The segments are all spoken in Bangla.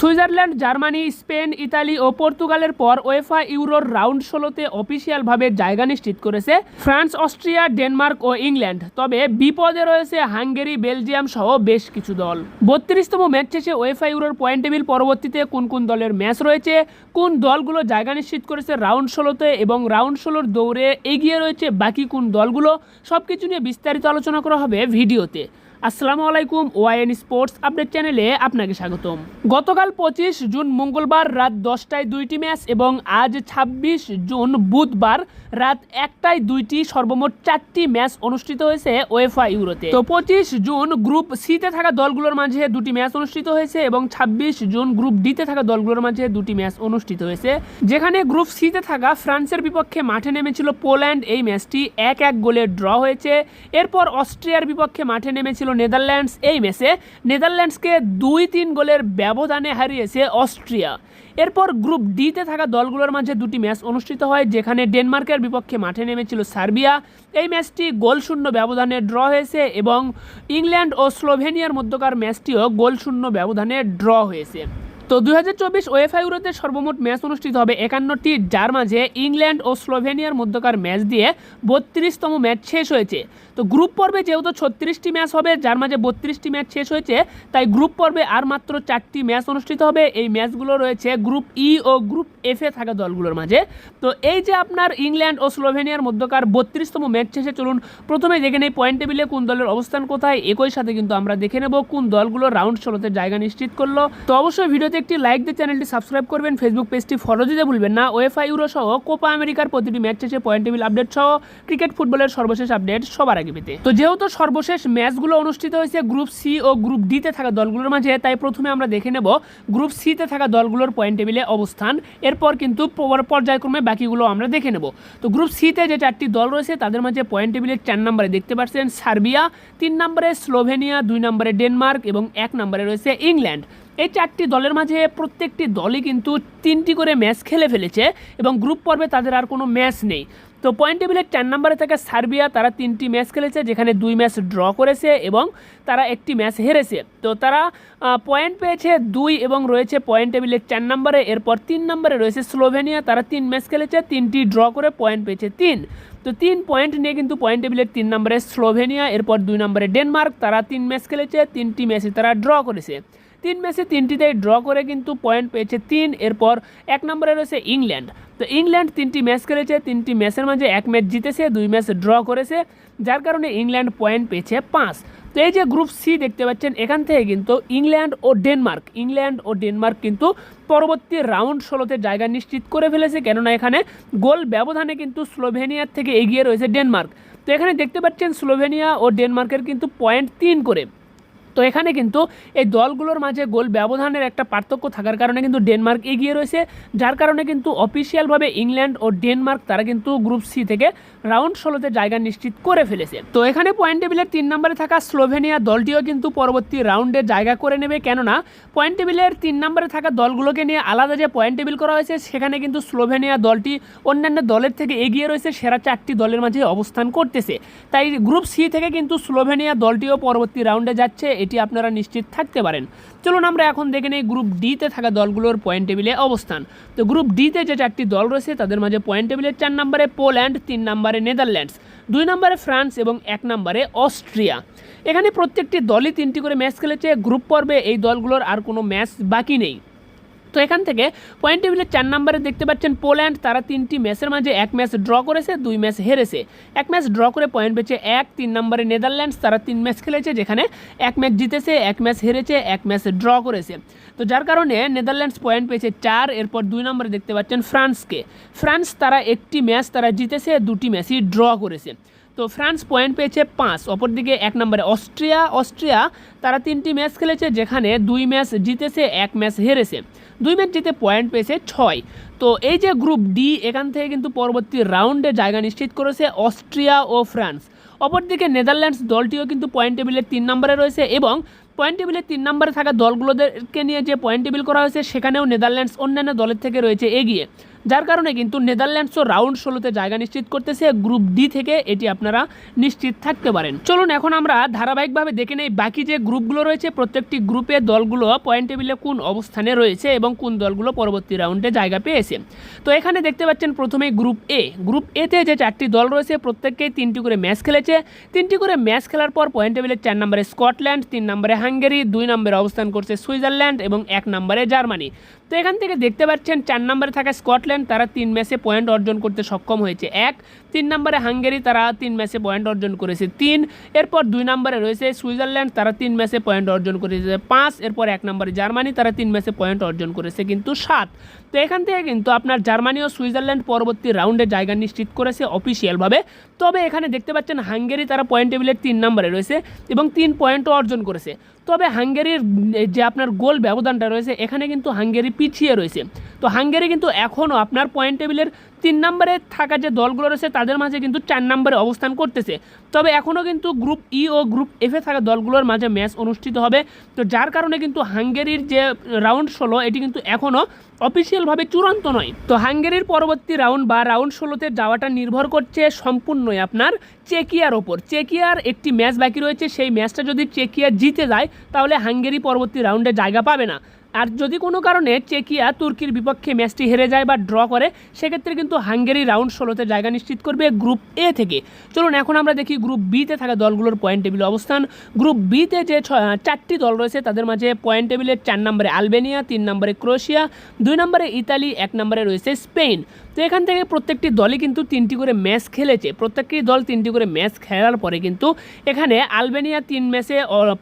সুইজারল্যান্ড, জার্মানি, স্পেন, ইতালি ও পর্তুগালের পর ওয়েফা ইউরোর রাউন্ড ষোলোতে অফিসিয়ালভাবে জায়গা নিশ্চিত করেছে ফ্রান্স, অস্ট্রিয়া, ডেনমার্ক ও ইংল্যান্ড। তবে বিপদে রয়েছে হাঙ্গেরি, বেলজিয়াম সহ বেশ কিছু দল। বত্রিশতম ম্যাচ শেষে ওয়েফা ইউরোর পয়েন্ট টেবিল পরবর্তীতে কোন কোন দলের ম্যাচ রয়েছে, কোন দলগুলো জায়গা নিশ্চিত করেছে রাউন্ড ষোলোতে এবং রাউন্ড ষোলোর দৌড়ে এগিয়ে রয়েছে বাকি কোন দলগুলো সব কিছু নিয়ে বিস্তারিত আলোচনা করা হবে ভিডিওতে। আসসালামু আলাইকুম, ওয়াইএন স্পোর্টস আপডেট চ্যানেলে আপনাকে স্বাগতম। গতকাল পঁচিশ জুন মঙ্গলবার রাত দশটায় দুইটি ম্যাচ এবং আজ ছাব্বিশ জুন বুধবার রাত একটায় দুইটি সর্বমোট চারটি ম্যাচ অনুষ্ঠিত হয়েছে ওয়েফা ইউরোতে। তো পঁচিশ জুন গ্রুপ সিতে থাকা দলগুলোর মাঝে দুটি ম্যাচ অনুষ্ঠিত হয়েছে এবং ছাব্বিশ জুন গ্রুপ ডিতে থাকা দলগুলোর মাঝে দুটি ম্যাচ অনুষ্ঠিত হয়েছে। যেখানে গ্রুপ সিতে থাকা ফ্রান্সের বিপক্ষে মাঠে নেমেছিল পোল্যান্ড। এই ম্যাচটি এক এক গোলে ড্র হয়েছে। এরপর অস্ট্রিয়ার বিপক্ষে মাঠে নেমেছিল নেদারল্যান্ডস এই ম্যাচে। নেদারল্যান্ডসকে দুই তিন গোলের ব্যবধানে হারিয়েছে অস্ট্রিয়া। এরপর গ্রুপ ডিতে থাকা দলগুলোর মাঝে দুটি ম্যাচ অনুষ্ঠিত হয়, যেখানে ডেনমার্কের বিপক্ষে মাঠে নেমেছিল সার্বিয়া। এই ম্যাচটি গোলশূন্য ব্যবধানে ড্র হয়েছে এবং ইংল্যান্ড ও স্লোভেনিয়ার মধ্যকার ম্যাচটিও গোলশূন্য ব্যবধানে ড্র হয়েছে। তো দুই হাজার চব্বিশ ওয়েফা ইউরোতে সর্বমোট ম্যাচ অনুষ্ঠিত হবে একান্নটি যার মাঝে ইংল্যান্ড ও স্লোভেনিয়ার মধ্যকার ম্যাচ দিয়ে বত্রিশতম ম্যাচ শেষ হয়েছে। তো গ্রুপ পর্বে যেহেতু ছত্রিশটি ম্যাচ হবে, যার মাঝে বত্রিশটি ম্যাচ শেষ হয়েছে, তাই গ্রুপ পর্বে আর মাত্র চারটি ম্যাচ অনুষ্ঠিত হবে। এই ম্যাচগুলো রয়েছে গ্রুপ ই ও গ্রুপ এফে থাকা দলগুলোর মাঝে। তো এই যে আপনার ইংল্যান্ড ও স্লোভেনিয়ার মধ্যকার বত্রিশতম ম্যাচ শেষে চলুন, প্রথমে দেখে নেই পয়েন্ট টেবিলে কোন দলের অবস্থান কোথায়। একই সাথে কিন্তু আমরা দেখে নেব কোন দলগুলো রাউন্ড ষোলোতে জায়গা নিশ্চিত করল। তো অবশ্যই ভিডিওতে একটি লাইক দিয়ে চ্যানেলটি সাবস্ক্রাইব করবেন ফেসবুক পেজটি ফলো দিতে ভুলবেন না। ওয়েফা ইউরো সহ কোপা আমেরিকার প্রতিটি ম্যাচ শেষে পয়েন্ট টেবিল আপডেট সহ ক্রিকেট ফুটবলের সর্বশেষ আপডেট সবার আগে পেতে। তো যেহেতু সর্বশেষ ম্যাচগুলো অনুষ্ঠিত হয়েছে গ্রুপ সি ও গ্রুপ ডিতে থাকা দলগুলোর মাঝে, তাই প্রথমে আমরা দেখে নেব গ্রুপ সিতে থাকা দলগুলোর পয়েন্ট টেবিলে অবস্থান। এরপর কিন্তু পর- পর্যায়ক্রমে বাকিগুলো আমরা দেখে নেব। তো গ্রুপ সিতে যে চারটি দল রয়েছে, তাদের মাঝে পয়েন্ট টেবিলের চার নম্বরে দেখতে পাচ্ছেন সার্বিয়া, তিন নম্বরে স্লোভেনিয়া, দুই নম্বরে ডেনমার্ক এবং এক নম্বরে রয়েছে ইংল্যান্ড। এই চারটি দলের মাঝে প্রত্যেকটি দলই কিন্তু তিনটি করে ম্যাচ খেলে ফেলেছে এবং গ্রুপ পর্বে তাদের আর কোনো ম্যাচ নেই। তো পয়েন্ট টেবিলের চার নম্বরে থাকে সার্বিয়া, তারা তিনটি ম্যাচ খেলেছে, যেখানে দুই ম্যাচ ড্র করেছে এবং তারা একটি ম্যাচ হেরেছে। তো তারা পয়েন্ট পেয়েছে দুই এবং রয়েছে পয়েন্ট টেবিলের চার নম্বরে। এরপর তিন নম্বরে রয়েছে স্লোভেনিয়া, তারা তিন ম্যাচ খেলেছে, তিনটি ড্র করে পয়েন্ট পেয়েছে তিন। তো তিন পয়েন্ট নিয়ে কিন্তু পয়েন্ট টেবিলের তিন নম্বরে স্লোভেনিয়া, এরপর দুই নম্বরে ডেনমার্ক, তারা তিন ম্যাচ খেলেছে, তিনটি ম্যাচে তারা ড্র করেছে। তিন ম্যাচে তিনটিতেই ড্র করে কিন্তু পয়েন্ট পেয়েছে তিন, এরপর এক নম্বরে রয়েছে ইংল্যান্ড। তো ইংল্যান্ড তিনটি ম্যাচ খেলেছে, তিনটি ম্যাচের মাঝে এক ম্যাচ জিতেছে, দুই ম্যাচ ড্র করেছে, যার কারণে ইংল্যান্ড পয়েন্ট পেয়েছে পাঁচ। তো এই যে গ্রুপ সি দেখতে পাচ্ছেন, এখান থেকে কিন্তু ইংল্যান্ড ও ডেনমার্ক, ইংল্যান্ড ও ডেনমার্ক কিন্তু পরবর্তী রাউন্ড ষোলোতে জায়গা নিশ্চিত করে ফেলেছে, কেননা এখানে গোল ব্যবধানে কিন্তু স্লোভেনিয়ার থেকে এগিয়ে রয়েছে ডেনমার্ক। তো এখানে দেখতে পাচ্ছেন, স্লোভেনিয়া ও ডেনমার্কের কিন্তু পয়েন্ট তিন করে। তো এখানে কিন্তু এই দলগুলোর মাঝে গোল ব্যবধানের একটা পার্থক্য থাকার কারণে কিন্তু ডেনমার্ক এগিয়ে রয়েছে, যার কারণে কিন্তু অফিসিয়ালভাবে ইংল্যান্ড ও ডেনমার্ক তারা কিন্তু গ্রুপ সি থেকে রাউন্ড ষোলোতে জায়গা নিশ্চিত করে ফেলেছে। তো এখানে পয়েন্ট টেবিলের তিন নম্বরে থাকা স্লোভেনিয়া দলটিও কিন্তু পরবর্তী রাউন্ডে জায়গা করে নেবে, কেননা পয়েন্ট টেবিলের তিন নম্বরে থাকা দলগুলোকে নিয়ে আলাদা যে পয়েন্ট টেবিল করা হয়েছে, সেখানে কিন্তু স্লোভেনিয়া দলটি অন্যান্য দলের থেকে এগিয়ে রয়েছে, সেরা চারটি দলের মাঝে অবস্থান করতেছে। তাই গ্রুপ সি থেকে কিন্তু স্লোভেনিয়া দলটিও পরবর্তী রাউন্ডে যাচ্ছে এটি আপনারা নিশ্চিত থাকতে পারেন। চলুন আমরা এখন দেখে নিই গ্রুপ ডিতে থাকা দলগুলোর পয়েন্ট টেবিলে অবস্থান। তো গ্রুপ ডিতে যে চারটি দল রয়েছে, তাদের মাঝে পয়েন্ট টেবিলের চার নম্বরে পোল্যান্ড, তিন নম্বরে নেদারল্যান্ডস, দুই নম্বরে ফ্রান্স এবং এক নম্বরে অস্ট্রিয়া। এখানে প্রত্যেকটি দলই তিনটি করে ম্যাচ খেলেছে। গ্রুপ পর্বে এই দলগুলোর আর কোনো ম্যাচ বাকি নেই। তো এখান থেকে পয়েন্ট টেবিলের চার নম্বরে দেখতে পাচ্ছেন পোল্যান্ড তারা তিনটি ম্যাচের মাঝে এক ম্যাচ ড্র করেছে, দুই ম্যাচ হেরেছে। এক ম্যাচ ড্র করে পয়েন্ট পেয়েছে এক, তিন নম্বরে নেদারল্যান্ডস তারা তিন ম্যাচ খেলেছে, যেখানে এক ম্যাচ জিতেছে, এক ম্যাচ হেরেছে, এক ম্যাচ ড্র করেছে। তো যার কারণে নেদারল্যান্ডস পয়েন্ট পেয়েছে চার, এরপর দুই নম্বরে দেখতে পাচ্ছেন ফ্রান্সকে ফ্রান্স তারা একটি ম্যাচ তারা জিতেছে, দুটি ম্যাচই ড্র করেছে। তো ফ্রান্স পয়েন্ট পেয়েছে পাঁচ, অপরদিকে এক নম্বরে অস্ট্রিয়া অস্ট্রিয়া তারা তিনটি ম্যাচ খেলেছে, যেখানে দুই ম্যাচ জিতেছে, এক ম্যাচ হেরেছে। দুই ম্যাচ জিতে পয়েন্ট পেয়েছে ছয়। তো এই যে গ্রুপ ডি এখান থেকে কিন্তু পরবর্তী রাউন্ডে জায়গা নিশ্চিত করেছে অস্ট্রিয়া ও ফ্রান্স। অপরদিকে নেদারল্যান্ডস দলটিও কিন্তু পয়েন্ট টেবিলের তিন নম্বরে রয়েছে এবং পয়েন্ট টেবিলের তিন নম্বরে থাকা দলগুলোদেরকে নিয়ে যে পয়েন্ট টেবিল করা হয়েছে, সেখানেও নেদারল্যান্ডস অন্যান্য দলের থেকে রয়েছে এগিয়ে। যার কারণে কিন্তু নেদারল্যান্ডসও রাউন্ড ষোলোতে জায়গা নিশ্চিত করতেছে। গ্রুপ ডি থেকে এটি আপনারা নিশ্চিত থাকতে পারেন। চলুন এখন আমরা ধারাবাহিকভাবে দেখে নেই বাকি যে গ্রুপগুলো রয়েছে, প্রত্যেকটি গ্রুপে দলগুলো পয়েন্ট টেবিলে কোন অবস্থানে রয়েছে এবং কোন দলগুলো পরবর্তী রাউন্ডে জায়গা পেয়েছে। তো এখানে দেখতে পাচ্ছেন প্রথমে গ্রুপ এ। গ্রুপ এতে যে চারটি দল রয়েছে, প্রত্যেককেই তিনটি করে ম্যাচ খেলেছে। তিনটি করে ম্যাচ খেলার পর পয়েন্ট টেবিলের চার নম্বরে স্কটল্যান্ড, তিন নম্বরে হাঙ্গেরি, দুই নম্বরে অবস্থান করছে সুইজারল্যান্ড এবং এক নম্বরে জার্মানি। তো এখান থেকে দেখতে পাচ্ছেন চার নম্বরে থাকা স্কটল্যান্ড তারা তিন ম্যাচে পয়েন্ট অর্জন করতে সক্ষম হয়েছে। এক তিন নম্বরে হাঙ্গেরি তারা তিন ম্যাচে পয়েন্ট অর্জন করেছে তিন, এরপর দুই নম্বরে রয়েছে সুইজারল্যান্ড, তারা তিন ম্যাচে পয়েন্ট অর্জন করেছে পাঁচ, এরপর এক নম্বরে জার্মানি, তারা তিন ম্যাচে পয়েন্ট অর্জন করেছে কিন্তু সাত। তো এখান থেকে কিন্তু আপনার জার্মানি ও সুইজারল্যান্ড পরবর্তী রাউন্ডে জায়গা নিশ্চিত করেছে অফিসিয়ালভাবে। তবে এখানে দেখতে পাচ্ছেন হাঙ্গেরি তারা পয়েন্ট টেবিলের তিন নম্বরে রয়েছে এবং তিন পয়েন্টও অর্জন করেছে। তবে হাঙ্গেরির যে আপনার গোল ব্যবধানটা রয়েছে, এখানে কিন্তু হাঙ্গেরি পিছিয়ে রয়েছে। তো হাঙ্গেরি কিন্তু এখনও আপনার পয়েন্ট টেবিলের তিন নম্বরে থাকা যে দলগুলো রয়েছে তাদের মাঝে কিন্তু চার নম্বরে অবস্থান করতেছে। তবে এখনও কিন্তু গ্রুপ ই ও গ্রুপ এফে থাকা দলগুলোর মাঝে ম্যাচ অনুষ্ঠিত হবে। তো যার কারণে কিন্তু হাঙ্গেরির যে রাউন্ড ষোলো, এটি কিন্তু এখনও অফিসিয়ালভাবে চূড়ান্ত নয়। তো হাঙ্গেরির পরবর্তী রাউন্ড বা রাউন্ড ষোলোতে যাওয়াটা নির্ভর করছে সম্পূর্ণই আপনার চেকিয়ার ওপর। চেকিয়ার একটি ম্যাচ বাকি রয়েছে, সেই ম্যাচটা যদি চেকিয়া জিতে যায়, তাহলে হাঙ্গেরি পরবর্তী রাউন্ডে জায়গা পাবে না। আর যদি কোনো কারণে চেকিয়া তুর্কির বিপক্ষে ম্যাচটি হেরে যায় বা ড্র করে, সেক্ষেত্রে কিন্তু হাঙ্গেরি রাউন্ড ষোলোতে জায়গা নিশ্চিত করবে গ্রুপ এ থেকে। চলুন, এখন আমরা দেখি গ্রুপ বিতে থাকা দলগুলোর পয়েন্ট টেবিল অবস্থান। গ্রুপ বিতে যে চারটি দল রয়েছে, তাদের মাঝে পয়েন্ট টেবিলের চার নম্বরে আলবেনিয়া, তিন নম্বরে ক্রোয়েশিয়া, দুই নম্বরে ইতালি, এক নম্বরে রয়েছে স্পেন। তো এখান থেকে প্রত্যেকটি দলই কিন্তু তিনটি করে ম্যাচ খেলেছে। প্রত্যেকটি দল তিনটি করে ম্যাচ খেলার পরে কিন্তু এখানে আলবেনিয়া তিন ম্যাচে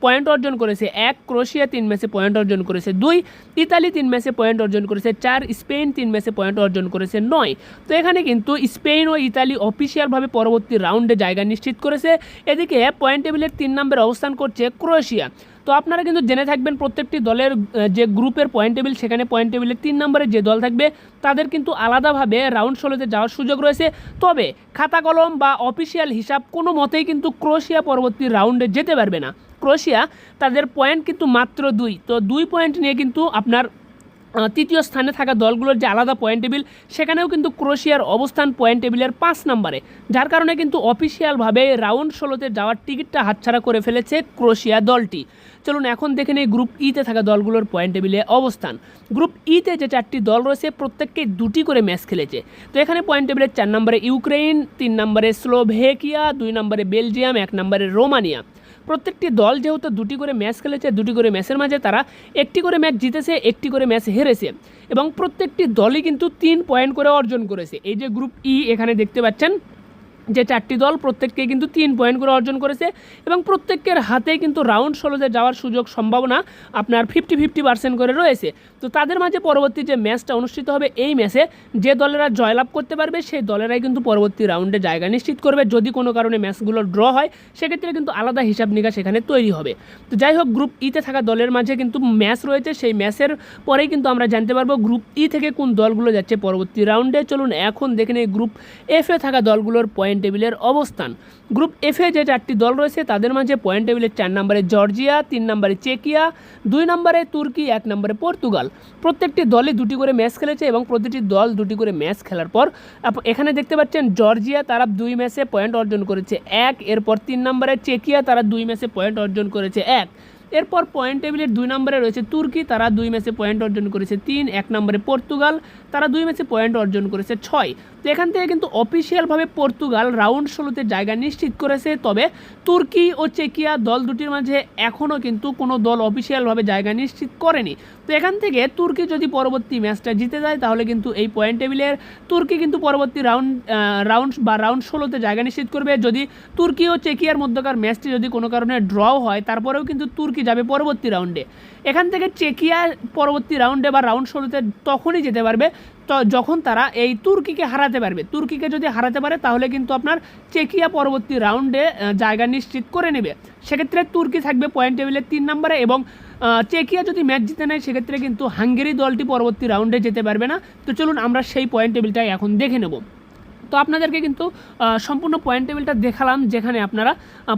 পয়েন্ট অর্জন করেছে এক, ক্রোয়েশিয়া তিন ম্যাচে পয়েন্ট অর্জন করেছে দুই ইতালি তিন ম্যাচে পয়েন্ট অর্জন করেছে, চার স্পেন তিন ম্যাচে পয়েন্ট অর্জন করেছে, নয়। তো এখানে কিন্তু স্পেন ও ইতালি অফিসিয়ালভাবে পরবর্তী রাউন্ডে জায়গা নিশ্চিত করেছে। এদিকে পয়েন্ট টেবিলের তিন নম্বরে অবস্থান করছে ক্রোয়েশিয়া। তো আপনারা কিন্তু জেনে থাকবেন প্রত্যেকটি দলের যে গ্রুপের পয়েন্ট টেবিল সেখানে পয়েন্ট টেবিলের তিন নম্বরে যে দল থাকবে, তাদের কিন্তু আলাদাভাবে রাউন্ড ষোলোতে যাওয়ার সুযোগ রয়েছে। তবে খাতা কলম বা অফিসিয়াল হিসাব কোনো মতেই কিন্তু ক্রোয়েশিয়া পরবর্তী রাউন্ডে যেতে পারবে না। ক্রোয়েশিয়া তাদের পয়েন্ট কিন্তু মাত্র দুই। তো দুই পয়েন্ট নিয়ে কিন্তু আপনার তৃতীয় স্থানে থাকা দলগুলোর যে আলাদা পয়েন্ট টেবিল, সেখানেও কিন্তু ক্রোয়েশিয়ার অবস্থান পয়েন্ট টেবিলের পাঁচ নম্বরে। যার কারণে কিন্তু অফিসিয়ালভাবে রাউন্ড ষোলোতে যাওয়ার টিকিটটা হাতছাড়া করে ফেলেছে ক্রোয়েশিয়া দলটি। চলুন এখন দেখে নেই গ্রুপ ইতে থাকা দলগুলোর পয়েন্ট টেবিলে অবস্থান। গ্রুপ ইতে যে চারটি দল রয়েছে প্রত্যেককেই দুটি করে ম্যাচ খেলেছে। তো এখানে পয়েন্ট টেবিলের চার নম্বরে ইউক্রেন তিন নম্বরে স্লোভেকিয়া, দুই নম্বরে বেলজিয়াম, এক নম্বরে রোমানিয়া। প্রত্যেকটি দল যেহেতু দুটি করে ম্যাচ খেলেছে, দুটি করে ম্যাচের মাঝে তারা একটি করে ম্যাচ জিতেছে, একটি করে ম্যাচ হেরেছে। এবং প্রত্যেকটি দলই কিন্তু তিন পয়েন্ট করে অর্জন করেছে। এই যে গ্রুপ ই এখানে দেখতে পাচ্ছেন যে চারটি দল প্রত্যেককে কিন্তু তিন পয়েন্ট করে অর্জন করেছে এবং প্রত্যেকের হাতে কিন্তু রাউন্ড ষোলোতে যাওয়ার সুযোগ সম্ভাবনা আপনার ফিফটি ফিফটি পার্সেন্ট করে রয়েছে। তো তাদের মাঝে পরবর্তী যে ম্যাচটা অনুষ্ঠিত হবে, এই ম্যাচে যে দলেরা জয়লাভ করতে পারবে, সেই দলেরাই কিন্তু পরবর্তী রাউন্ডে জায়গা নিশ্চিত করবে। যদি কোনো কারণে ম্যাচগুলো ড্র হয়, সেক্ষেত্রে কিন্তু আলাদা হিসাব নিকাশ এখানে তৈরি হবে। তো যাই হোক গ্রুপ ইতে থাকা দলের মাঝে কিন্তু ম্যাচ রয়েছে। সেই ম্যাচের পরেই কিন্তু আমরা জানতে পারব গ্রুপ ই থেকে কোন দলগুলো যাচ্ছে পরবর্তী রাউন্ডে চলুন এখন দেখে নেই গ্রুপ এফে থাকা দলগুলোর পয়েন্ট টেবিলের অবস্থান। গ্রুপ এফে যে চারটি দল রয়েছে, তাদের মাঝে পয়েন্ট টেবিলের চার নম্বরে জর্জিয়া, তিন নম্বরে চেকিয়া, দুই নম্বরে তুর্কি, এক নম্বরে পর্তুগাল। প্রত্যেকটি দলই দুটি করে ম্যাচ খেলেছে এবং প্রতিটি দল দুটি করে ম্যাচ খেলার পর এখানে দেখতে পাচ্ছেন জর্জিয়া তারা দুই ম্যাচে পয়েন্ট অর্জন করেছে এক, এরপর তিন নম্বরে চেকিয়া তারা দুই ম্যাচে পয়েন্ট অর্জন করেছে এক। এরপর পয়েন্ট টেবিলের দুই নম্বরে রয়েছে তুর্কি, তারা দুই ম্যাচে পয়েন্ট অর্জন করেছে তিন, এক নম্বরে পর্তুগাল, তারা দুই ম্যাচে পয়েন্ট অর্জন করেছে ছয়। তো এখান থেকে কিন্তু অফিসিয়ালভাবে পর্তুগাল রাউন্ড ষোলোতে জায়গা নিশ্চিত করেছে। তবে তুর্কি ও চেকিয়া দল দুটির মাঝে এখনও কিন্তু কোনো দল অফিসিয়ালভাবে জায়গা নিশ্চিত করেনি। তো এখান থেকে তুর্কি যদি পরবর্তী ম্যাচটা জিতে যায়, তাহলে কিন্তু এই পয়েন্ট টেবিলের তুর্কি কিন্তু পরবর্তী রাউন্ড রাউন্ড বা রাউন্ড ষোলোতে জায়গা নিশ্চিত করবে। যদি তুর্কি ও চেকিয়ার মধ্যকার ম্যাচটি যদি কোনো কারণে ড্রও হয়, তারপরেও কিন্তু তুর্কি যাবে পরবর্তী রাউন্ডে এখান থেকে চেকিয়া পরবর্তী রাউন্ডে বা রাউন্ড ষোলোতে তখনই যেতে পারবে। তো যখন তারা এই তুর্কিকে হারাতে পারবে। তুর্কিকে যদি হারাতে পারে, তাহলে কিন্তু আপনার চেকিয়া পরবর্তী রাউন্ডে জায়গা নিশ্চিত করে নেবে। সেক্ষেত্রে তুর্কি থাকবে পয়েন্ট টেবিলে তিন নম্বরে এবং চেকিয়া যদি ম্যাচ জিতে নেয়, সেক্ষেত্রে কিন্তু হাঙ্গেরি দলটি পরবর্তী রাউন্ডে যেতে পারবে না। তো চলুন আমরা সেই পয়েন্ট টেবিলটাই এখন দেখে নেব। তো আপনাদেরকে কিন্তু সম্পূর্ণ পয়েন্ট টেবিলটা দেখালাম, যেখানে আপনারা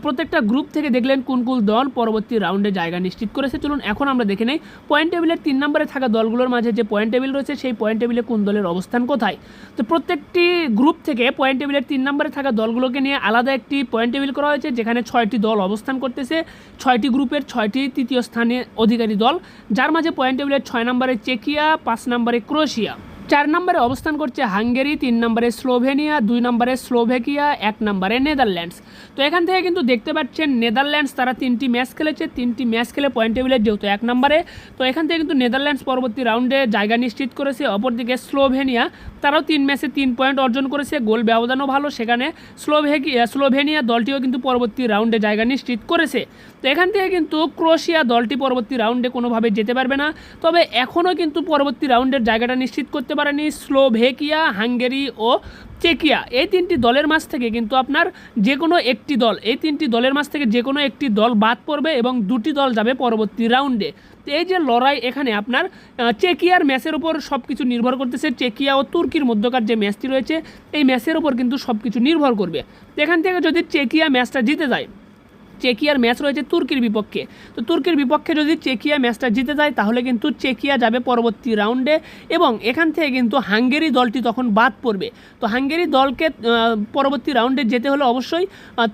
প্রত্যেকটা গ্রুপ থেকে দেখলেন কোন কোন দল পরবর্তী রাউন্ডে জায়গা নিশ্চিত করেছে। চলুন এখন আমরা দেখে নেই। পয়েন্ট টেবিলের তিন নম্বরে থাকা দলগুলোর মাঝে যে পয়েন্ট টেবিল রয়েছে, সেই পয়েন্ট টেবিলে কোন দলের অবস্থান কোথায়? তো প্রত্যেকটি গ্রুপ থেকে পয়েন্ট টেবিলের তিন নম্বরে থাকা দলগুলোকে নিয়ে আলাদা একটি পয়েন্ট টেবিল করা হয়েছে, যেখানে ছয়টি দল অবস্থান করতেছে। ছয়টি গ্রুপের ছয়টি তৃতীয় স্থানে অধিকারী দল, যার মাঝে পয়েন্ট টেবিলের ছয় নম্বরে চেকিয়া, পাঁচ নম্বরে ক্রোয়েশিয়া। চার নম্বরে অবস্থান করছে হাঙ্গেরি, তিন নম্বরে স্লোভেনিয়া, দুই নম্বরে স্লোভেকিয়া, এক নম্বরে নেদারল্যান্ডস। তো এখান থেকে কিন্তু দেখতে পাচ্ছেন নেদারল্যান্ডস তারা তিনটি ম্যাচ খেলেছে, তিনটি ম্যাচ খেলে পয়েন্ট টেবিলের যেহেতু এক নম্বরে, তো এখান থেকে কিন্তু নেদারল্যান্ডস পরবর্তী রাউন্ডে জায়গা নিশ্চিত করেছে। অপরদিকে স্লোভেনিয়া তারাও তিন ম্যাচে তিন পয়েন্ট অর্জন করেছে, গোল ব্যবধানও ভালো। সেখানে স্লোভেকি স্লোভেনিয়া দলটিও কিন্তু পরবর্তী রাউন্ডে জায়গা নিশ্চিত করেছে। তো এখান থেকে কিন্তু ক্রোয়েশিয়া দলটি পরবর্তী রাউন্ডে কোনোভাবে যেতে পারবে না। তবে এখনও কিন্তু পরবর্তী রাউন্ডের জায়গাটা নিশ্চিত করতে পারেনি স্লোভেকিয়া, হাঙ্গেরি ও চেকিয়া। এই তিনটি দলের মাঝ থেকে কিন্তু আপনার যে কোনো একটি দল, এই তিনটি দলের মাঝ থেকে যে কোনো একটি দল বাদ পড়বে এবং দুটি দল যাবে পরবর্তী রাউন্ডে। তো এই যে লড়াই এখানে আপনার চেকিয়ার ম্যাচের উপর সব কিছু নির্ভর করতেছে। চেকিয়া ও তুর্কির মধ্যকার যে ম্যাচটি রয়েছে, এই ম্যাচের উপর কিন্তু সব কিছু নির্ভর করবে। এখান থেকে যদি চেকিয়া ম্যাচটা জিতে যায় চেকিয়ার ম্যাচ রয়েছে তুর্কির বিপক্ষে। তো তুর্কির বিপক্ষে যদি চেকিয়া ম্যাচটা জিতে যায়, তাহলে কিন্তু চেকিয়া যাবে পরবর্তী রাউন্ডে এবং এখান থেকে কিন্তু হাঙ্গেরি দলটি তখন বাদ পড়বে। তো হাঙ্গেরি দলকে পরবর্তী রাউন্ডে যেতে হলে অবশ্যই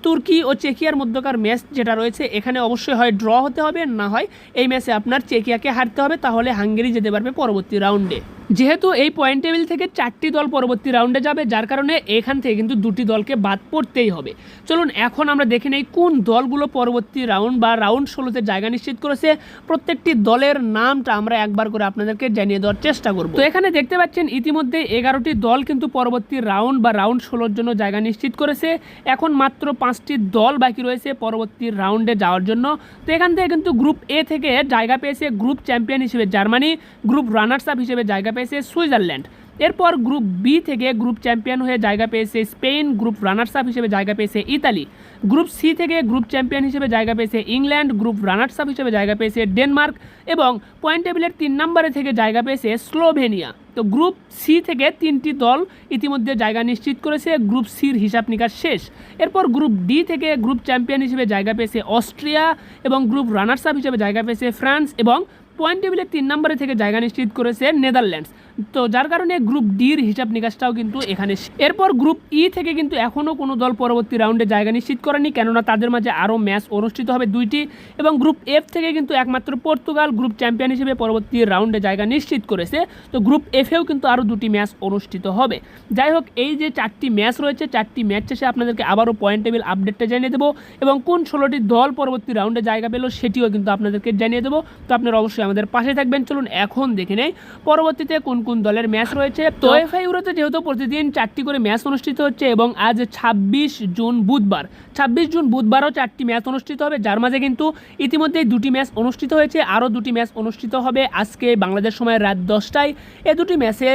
তুর্কি ও চেকিয়ার মধ্যকার ম্যাচ যেটা রয়েছে, এখানে অবশ্যই হয় ড্র হতে হবে। না হয় এই ম্যাচে আপনার চেকিয়াকে হারতে হবে, তাহলে হাঙ্গেরি যেতে পারবে পরবর্তী রাউন্ডে। যেহেতু এই পয়েন্ট টেবিল থেকে চারটি দল পরবর্তী রাউন্ডে যাবে, যার কারণে এখান থেকে কিন্তু দুটি দলকে বাদ পড়তেই হবে। চলুন এখন আমরা দেখে নেই কোন দলগুলো পরবর্তী রাউন্ড বা রাউন্ড ষোলোতে জায়গা নিশ্চিত করেছে। প্রত্যেকটি দলের নামটা আমরা একবার করে আপনাদেরকে জানিয়ে দেওয়ার চেষ্টা করব। তো এখানে দেখতে পাচ্ছেন, ইতিমধ্যে এগারোটি দল কিন্তু পরবর্তী রাউন্ড বা রাউন্ড ষোলোর জন্য জায়গা নিশ্চিত করেছে। এখন মাত্র পাঁচটি দল বাকি রয়েছে পরবর্তী রাউন্ডে যাওয়ার জন্য। তো এখান থেকে কিন্তু গ্রুপ এ থেকে জায়গা পেয়েছে গ্রুপ চ্যাম্পিয়ন হিসেবে জার্মানি গ্রুপ রানার্স আপ হিসেবে জায়গা পেয়েছে সুইজারল্যান্ড। এরপর গ্রুপ বি থেকে গ্রুপ চ্যাম্পিয়ন হয়ে জায়গা পেয়েছে স্পেন, গ্রুপ রানার্স আপ হিসেবে জায়গা পেয়েছে ইতালি। গ্রুপ সি থেকে গ্রুপ চ্যাম্পিয়ন হিসেবে জায়গা পেয়েছে ইংল্যান্ড, গ্রুপ রানার্স আপ হিসেবে জায়গা পেয়েছে ডেনমার্ক এবং পয়েন্ট টেবিলের তিন নম্বরে থেকে জায়গা পেয়েছে স্লোভেনিয়া। তো গ্রুপ সি থেকে তিনটি দল ইতিমধ্যে জায়গা নিশ্চিত করেছে, গ্রুপ সির হিসাব নিকাশ শেষ। এরপর গ্রুপ ডি থেকে গ্রুপ চ্যাম্পিয়ন হিসেবে জায়গা পেয়েছে অস্ট্রিয়া এবং গ্রুপ রানার্স আপ হিসেবে জায়গা পেয়েছে ফ্রান্স এবং পয়েন্ট টেবিলে তিন নম্বরে থেকে জায়গা নিশ্চিত করেছে নেদারল্যান্ডস। তো যার কারণে গ্রুপ ডির হিসাব নিকাশটাও কিন্তু এখানে এরপর গ্রুপ ই থেকে কিন্তু এখনও কোনো দল পরবর্তী রাউন্ডে জায়গা নিশ্চিত করেনি, কেননা তাদের মাঝে আরও ম্যাচ অনুষ্ঠিত হবে দুইটি এবং গ্রুপ এফ থেকে কিন্তু একমাত্র পর্তুগাল গ্রুপ চ্যাম্পিয়ন হিসেবে পরবর্তী রাউন্ডে জায়গা নিশ্চিত করেছে। তো গ্রুপ এফেও কিন্তু আরও দুটি ম্যাচ অনুষ্ঠিত হবে। যাই হোক, এই যে চারটি ম্যাচ রয়েছে, চারটি ম্যাচ শেষে আপনাদেরকে আবারও পয়েন্ট টেবিল আপডেটটা জানিয়ে দেবো এবং কোন ষোলোটি দল পরবর্তী রাউন্ডে জায়গা পেল সেটিও কিন্তু আপনাদেরকে জানিয়ে দেবো। তো আপনারা অবশ্যই আমাদের পাশে থাকবেন। চলুন এখন দেখে নেই। পরবর্তীতে কোন কোন দলের ম্যাচ রয়েছে। তো এফআই ইউরোতে যেহেতু প্রতিদিন চারটি করে ম্যাচ অনুষ্ঠিত হচ্ছে এবং আজ ছাব্বিশ জুন বুধবার। ছাব্বিশ জুন বুধবারও চারটি ম্যাচ অনুষ্ঠিত হবে। যার মাঝে কিন্তু ইতিমধ্যেই দুটি ম্যাচ অনুষ্ঠিত হয়েছে। আরও দুটি ম্যাচ অনুষ্ঠিত হবে আজকে বাংলাদেশ সময় রাত দশটায়। এ দুটি ম্যাচে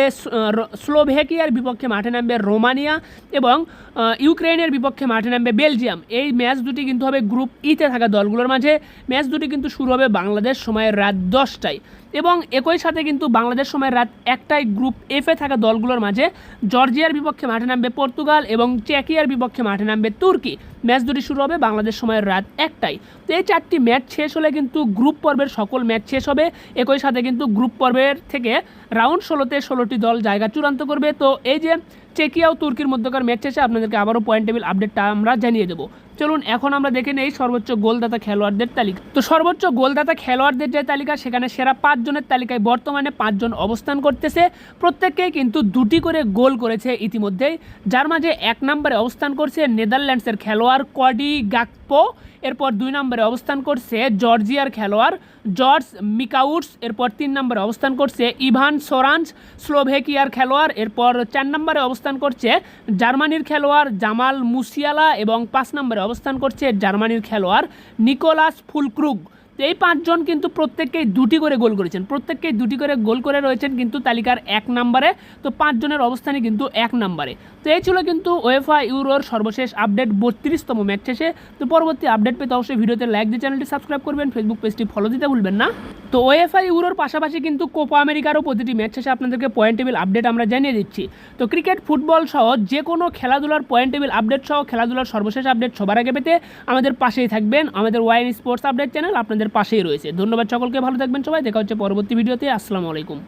স্লোভেকিয়ার বিপক্ষে মাঠে নামবে রোমানিয়া এবং ইউক্রেনের বিপক্ষে মাঠে নামবে বেলজিয়াম। এই ম্যাচ দুটি কিন্তু হবে গ্রুপ ইতে থাকা দলগুলোর মাঝে। ম্যাচ দুটি কিন্তু শুরু হবে বাংলাদেশ সময় রাত দশটায়। এবং একই সাথে কিন্তু বাংলাদেশ সময় রাত একটায় গ্রুপ এফে থাকা দলগুলোর মাঝে জর্জিয়ার বিপক্ষে মাঠে নামবে পর্তুগাল এবং চেকিয়ার বিপক্ষে মাঠে নামবে তুর্কি। ম্যাচ দুটি শুরু হবে বাংলাদেশ সময় রাত একটাই তো এই চারটি ম্যাচ শেষ হলে কিন্তু গ্রুপ পর্বের সকল ম্যাচ শেষ হবে। একই সাথে কিন্তু গ্রুপ পর্বের থেকে রাউন্ড ষোলোতে ষোলোটি দল জায়গা চূড়ান্ত করবে। তো এই যে চেকিয়া ও তুর্কির মধ্যকার ম্যাচ শেষে আপনাদেরকে আবারও পয়েন্ট টেবিল আপডেটটা আমরা জানিয়ে দেবো। চলুন, এখন আমরা দেখে নেই সর্বোচ্চ গোলদাতা খেলোয়াড়দের তালিকা। তো সর্বোচ্চ গোলদাতা খেলোয়াড়দের যে তালিকা, সেখানে সেরা পাঁচজনের তালিকায় বর্তমানে পাঁচজন অবস্থান করতেছে। প্রত্যেককেই কিন্তু দুটি করে গোল করেছে ইতিমধ্যেই। যার মাঝে এক নম্বরে অবস্থান করছে নেদারল্যান্ডসের খেলোয়াড় কডি গাকপো এরপর দুই নম্বরে অবস্থান করছে জর্জিয়ার খেলোয়াড় জর্জ মিকাউটস। এরপর তিন নম্বরে অবস্থান করছে ইভান সোরাঞ্জ স্লোভেকিয়ার খেলোয়াড়। এরপর চার নম্বরে অবস্থান করছে জার্মানির খেলোয়াড় জামাল মুসিয়ালা এবং পাঁচ নম্বরে অবস্থান করছে জার্মানির খেলোয়াড় নিকোলাস ফুলক্রুগ। তো এই পাঁচজন কিন্তু প্রত্যেককেই দুটি করে গোল করেছেন। প্রত্যেককেই দুটি করে গোল করে রয়েছেন কিন্তু তালিকার এক নম্বরে। তো পাঁচজনের অবস্থানই কিন্তু এক নম্বরে। তো এই ছিল কিন্তু ওয়েফা ইউরোর সর্বশেষ আপডেট, বত্রিশতম ম্যাচ শেষে। তো পরবর্তী আপডেট পেতে অবশ্যই ভিডিওতে লাইক দিয়ে চ্যানেলটি সাবস্ক্রাইব করবেন। ফেসবুক পেজটি ফলো দিতে ভুলবেন না। তো ওয়েফা ইউরোর পাশাপাশি কিন্তু কোপা আমেরিকারও প্রতিটি ম্যাচ শেষে আপনাদেরকে পয়েন্ট টেবিল আপডেট আমরা জানিয়ে দিচ্ছি। তো ক্রিকেট ফুটবল সহ যে কোনো খেলাধুলার পয়েন্ট টেবিল আপডেট সহ খেলাধুলার সর্বশেষ আপডেট সবার আগে পেতে আমাদের পাশেই থাকবেন। আমাদের ওয়াইন স্পোর্টস আপডেট চ্যানেল আপনাদের পাশেই রয়েছে। ধন্যবাদ সকলকে ভালো থাকবেন সবাই দেখা হচ্ছে পরবর্তী ভিডিওতে। আসসালামু আলাইকুম।